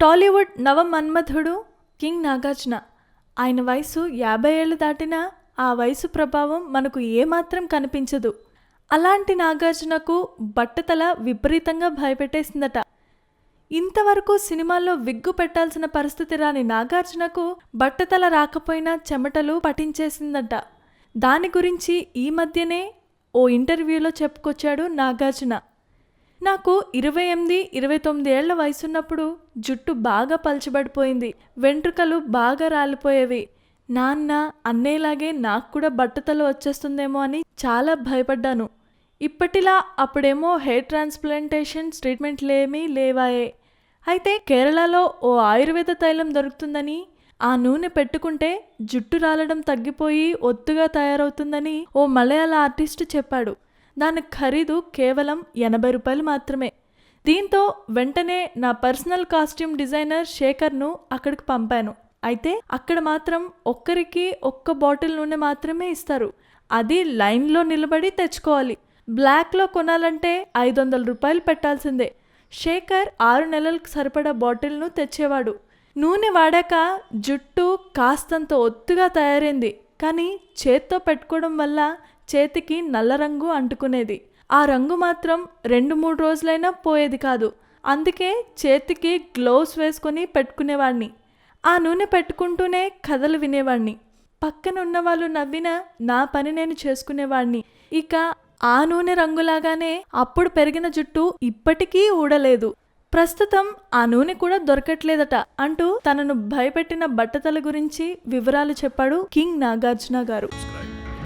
Tollywood నవమన్మథుడు king Nagarjuna. ఆయన వయసు యాభై ఏళ్ళు దాటినా ఆ వయసు ప్రభావం మనకు ఏమాత్రం కనిపించదు. అలాంటి నాగార్జునకు బట్టతల విపరీతంగా భయపెట్టేసిందట. ఇంతవరకు సినిమాల్లో విగ్గు పెట్టాల్సిన పరిస్థితి రాని నాగార్జునకు బట్టతల రాకపోయినా చెమటలు పఠించేసిందట దాని గురించి ఈ మధ్యనే ఓ ఇంటర్వ్యూలో చెప్పుకొచ్చాడు నాగార్జున. నాకు ఇరవై ఎనిమిది ఇరవై తొమ్మిది ఏళ్ళ వయసున్నప్పుడు జుట్టు బాగా పలచబడిపోయింది. వెంట్రుకలు బాగా రాలిపోయేవి. నాన్న అన్నయ్యలాగే నాకు కూడా బట్టతలు వచ్చేస్తుందేమో అని చాలా భయపడ్డాను. ఇప్పటిలా అప్పుడేమో హెయిర్ ట్రాన్స్ప్లాంటేషన్ ట్రీట్మెంట్లేమీ లేవాయే. అయితే కేరళలో ఓ ఆయుర్వేద తైలం దొరుకుతుందని ఆ నూనె పెట్టుకుంటే జుట్టు రాలడం తగ్గిపోయి ఒత్తుగా తయారవుతుందని ఓ మలయాళ ఆర్టిస్టు చెప్పాడు. దాని ఖరీదు కేవలం ఎనభై రూపాయలు మాత్రమే. దీంతో వెంటనే నా పర్సనల్ కాస్ట్యూమ్ డిజైనర్ శేఖర్ను అక్కడికి పంపాను. అయితే అక్కడ మాత్రం ఒక్కరికి ఒక్క బాటిల్ నూనె మాత్రమే ఇస్తారు. అది లైన్లో నిలబడి తెచ్చుకోవాలి. బ్లాక్లో కొనాలంటే ఐదు వందల రూపాయలు పెట్టాల్సిందే. శేఖర్ ఆరు నెలలకు సరిపడా బాటిల్ను తెచ్చేవాడు. నూనె వాడాక జుట్టు కాస్తంత ఒత్తుగా తయారైంది. కానీ చేత్తో పెట్టుకోవడం వల్ల చేతికి నల్ల రంగు అంటుకునేది. ఆ రంగు మాత్రం రెండు మూడు రోజులైనా పోయేది కాదు. అందుకే చేతికి గ్లోవ్స్ వేసుకొని పెట్టుకునేవాడిని ఆ నూనె పెట్టుకుంటూనే కథలు వినేవాడిని పక్కన ఉన్న వాళ్ళు నవ్వినా నా పని నేను చేసుకునేవాడిని ఇక ఆ నూనె రంగులాగానే అప్పుడు పెరిగిన జుట్టు ఇప్పటికీ ఊడలేదు. ప్రస్తుతం ఆ నూనె కూడా దొరకట్లేదట అంటూ తనను భయపెట్టిన బట్టతల గురించి వివరాలు చెప్పాడు కింగ్ నాగార్జున గారు.